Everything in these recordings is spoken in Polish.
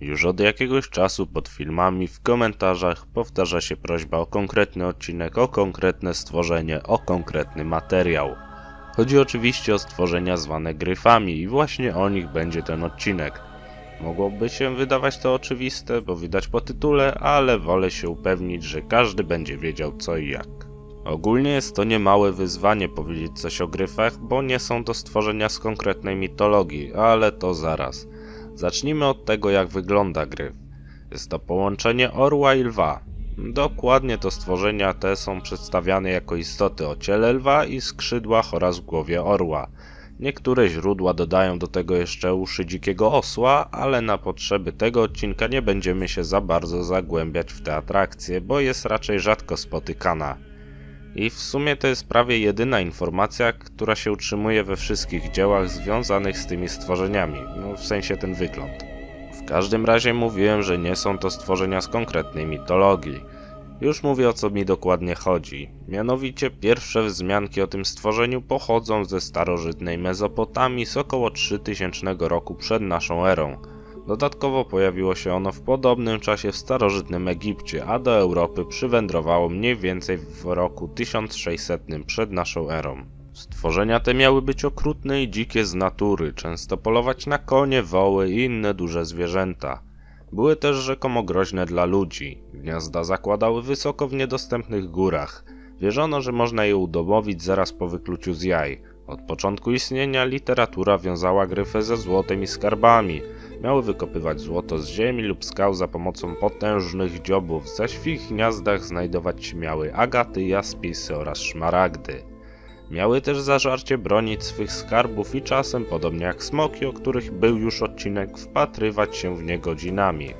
Już od jakiegoś czasu pod filmami w komentarzach powtarza się prośba o konkretny odcinek, o konkretne stworzenie, o konkretny materiał. Chodzi oczywiście o stworzenia zwane gryfami i właśnie o nich będzie ten odcinek. Mogłoby się wydawać to oczywiste, bo widać po tytule, ale wolę się upewnić, że każdy będzie wiedział co i jak. Ogólnie jest to niemałe wyzwanie powiedzieć coś o gryfach, bo nie są to stworzenia z konkretnej mitologii, ale to zaraz. Zacznijmy od tego, jak wygląda gryf. Jest to połączenie orła i lwa. Dokładnie to stworzenia te są przedstawiane jako istoty o ciele lwa i skrzydłach oraz głowie orła. Niektóre źródła dodają do tego jeszcze uszy dzikiego osła, ale na potrzeby tego odcinka nie będziemy się za bardzo zagłębiać w te atrakcje, bo jest raczej rzadko spotykana. I w sumie to jest prawie jedyna informacja, która się utrzymuje we wszystkich dziełach związanych z tymi stworzeniami, no w sensie ten wygląd. W każdym razie mówiłem, że nie są to stworzenia z konkretnej mitologii. Już mówię o co mi dokładnie chodzi. Mianowicie pierwsze wzmianki o tym stworzeniu pochodzą ze starożytnej Mezopotamii z około 3000 roku przed naszą erą. Dodatkowo pojawiło się ono w podobnym czasie w starożytnym Egipcie, a do Europy przywędrowało mniej więcej w roku 1600 przed naszą erą. Stworzenia te miały być okrutne i dzikie z natury, często polować na konie, woły i inne duże zwierzęta. Były też rzekomo groźne dla ludzi. Gniazda zakładały wysoko w niedostępnych górach. Wierzono, że można je udomowić zaraz po wykluciu z jaj. Od początku istnienia literatura wiązała gryfę ze złotem i skarbami. Miały wykopywać złoto z ziemi lub skał za pomocą potężnych dziobów, zaś w ich gniazdach znajdować miały agaty, jaspisy oraz szmaragdy. Miały też zażarcie bronić swych skarbów i czasem, podobnie jak smoki, o których był już odcinek, wpatrywać się w nie godzinami.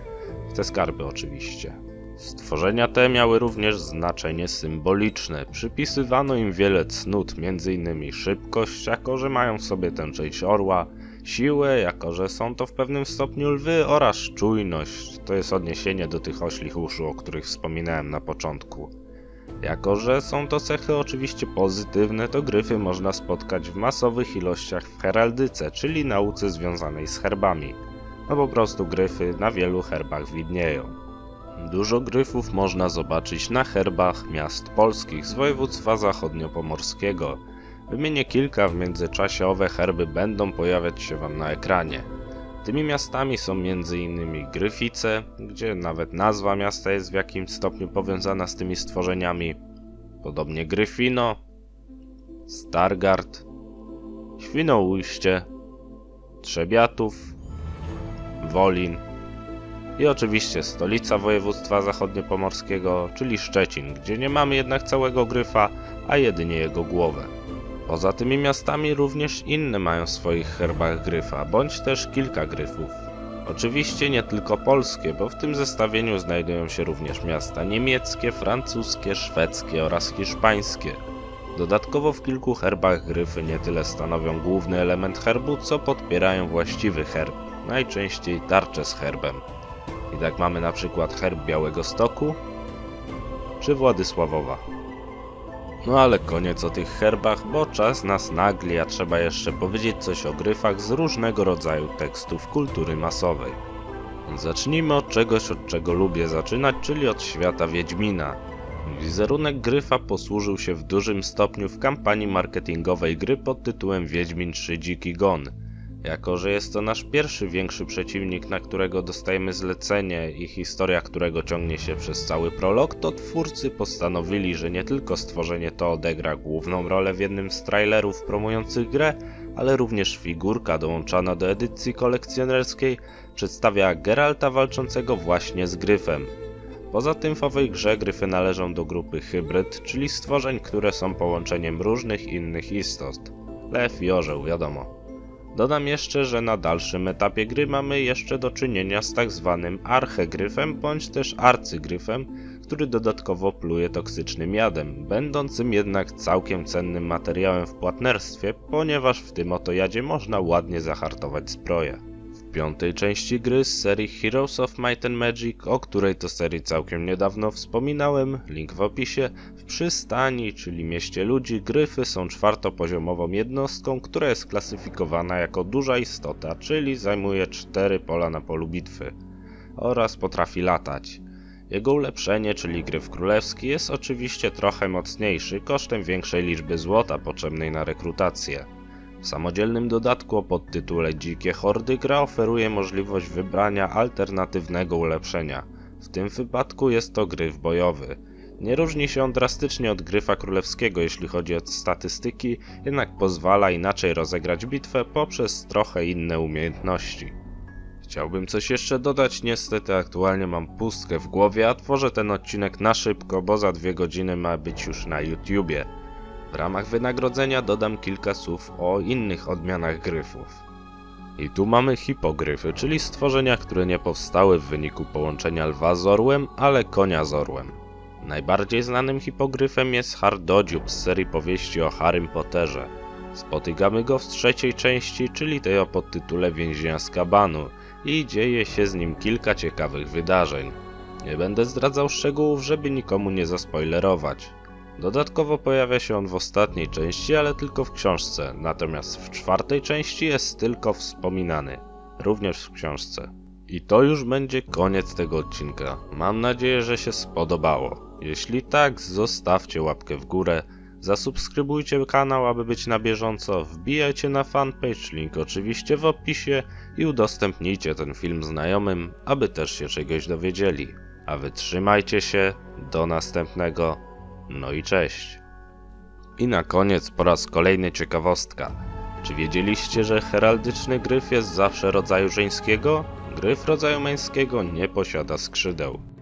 W te skarby oczywiście. Stworzenia te miały również znaczenie symboliczne. Przypisywano im wiele cnót, m.in. szybkość, jako że mają w sobie tę część orła, siłę, jako że są to w pewnym stopniu lwy oraz czujność. To jest odniesienie do tych oślich uszu, o których wspominałem na początku. Jako, że są to cechy oczywiście pozytywne, to gryfy można spotkać w masowych ilościach w heraldyce, czyli nauce związanej z herbami. No po prostu gryfy na wielu herbach widnieją. Dużo gryfów można zobaczyć na herbach miast polskich z województwa zachodniopomorskiego. Wymienię kilka, w międzyczasie owe herby będą pojawiać się Wam na ekranie. Tymi miastami są m.in. Gryfice, gdzie nawet nazwa miasta jest w jakimś stopniu powiązana z tymi stworzeniami. Podobnie Gryfino, Stargard, Świnoujście, Trzebiatów, Wolin i oczywiście stolica województwa zachodniopomorskiego, czyli Szczecin, gdzie nie mamy jednak całego gryfa, a jedynie jego głowę. Poza tymi miastami również inne mają w swoich herbach gryfa, bądź też kilka gryfów. Oczywiście nie tylko polskie, bo w tym zestawieniu znajdują się również miasta niemieckie, francuskie, szwedzkie oraz hiszpańskie. Dodatkowo w kilku herbach gryfy nie tyle stanowią główny element herbu, co podpierają właściwy herb, najczęściej tarczę z herbem. I tak mamy na przykład herb Białego Stoku czy Władysławowa. No ale koniec o tych herbach, bo czas nas nagli, a trzeba jeszcze powiedzieć coś o gryfach z różnego rodzaju tekstów kultury masowej. Zacznijmy od czegoś, od czego lubię zaczynać, czyli od świata Wiedźmina. Wizerunek gryfa posłużył się w dużym stopniu w kampanii marketingowej gry pod tytułem Wiedźmin 3 Dziki Gon. Jako, że jest to nasz pierwszy większy przeciwnik, na którego dostajemy zlecenie i historia którego ciągnie się przez cały prolog, to twórcy postanowili, że nie tylko stworzenie to odegra główną rolę w jednym z trailerów promujących grę, ale również figurka dołączana do edycji kolekcjonerskiej przedstawia Geralta walczącego właśnie z gryfem. Poza tym w owej grze gryfy należą do grupy hybryd, czyli stworzeń, które są połączeniem różnych innych istot. Lew i orzeł, wiadomo. Dodam jeszcze, że na dalszym etapie gry mamy jeszcze do czynienia z tak zwanym archegryfem bądź też arcygryfem, który dodatkowo pluje toksycznym jadem, będącym jednak całkiem cennym materiałem w płatnerstwie, ponieważ w tym oto jadzie można ładnie zahartować zbroję. Piątej części gry z serii Heroes of Might and Magic, o której to serii całkiem niedawno wspominałem, link w opisie, w przystani, czyli mieście ludzi, gryfy są czwartopoziomową jednostką, która jest klasyfikowana jako duża istota, czyli zajmuje cztery pola na polu bitwy. oraz potrafi latać. Jego ulepszenie, czyli gryf królewski, jest oczywiście trochę mocniejszy kosztem większej liczby złota potrzebnej na rekrutację. W samodzielnym dodatku o podtytule Dzikie Hordy gra oferuje możliwość wybrania alternatywnego ulepszenia. W tym wypadku jest to gryf bojowy. Nie różni się on drastycznie od gryfa królewskiego jeśli chodzi o statystyki, jednak pozwala inaczej rozegrać bitwę poprzez trochę inne umiejętności. Chciałbym coś jeszcze dodać, niestety aktualnie mam pustkę w głowie, a tworzę ten odcinek na szybko, bo za dwie godziny ma być już na YouTubie. W ramach wynagrodzenia dodam kilka słów o innych odmianach gryfów. I tu mamy hipogryfy, czyli stworzenia, które nie powstały w wyniku połączenia lwa z orłem, ale konia z orłem. Najbardziej znanym hipogryfem jest Hardodziub z serii powieści o Harrym Potterze. Spotykamy go w trzeciej części, czyli tej o podtytule Więzienia z Kabanu i dzieje się z nim kilka ciekawych wydarzeń. Nie będę zdradzał szczegółów, żeby nikomu nie zaspoilerować. Dodatkowo pojawia się on w ostatniej części, ale tylko w książce, natomiast w czwartej części jest tylko wspominany, również w książce. I to już będzie koniec tego odcinka. Mam nadzieję, że się spodobało. Jeśli tak, zostawcie łapkę w górę, zasubskrybujcie kanał, aby być na bieżąco, wbijajcie na fanpage, link oczywiście w opisie i udostępnijcie ten film znajomym, aby też się czegoś dowiedzieli. A wy trzymajcie się, do następnego, no i cześć. I na koniec po raz kolejny ciekawostka. Czy wiedzieliście, że heraldyczny gryf jest zawsze rodzaju żeńskiego? Gryf rodzaju męskiego nie posiada skrzydeł.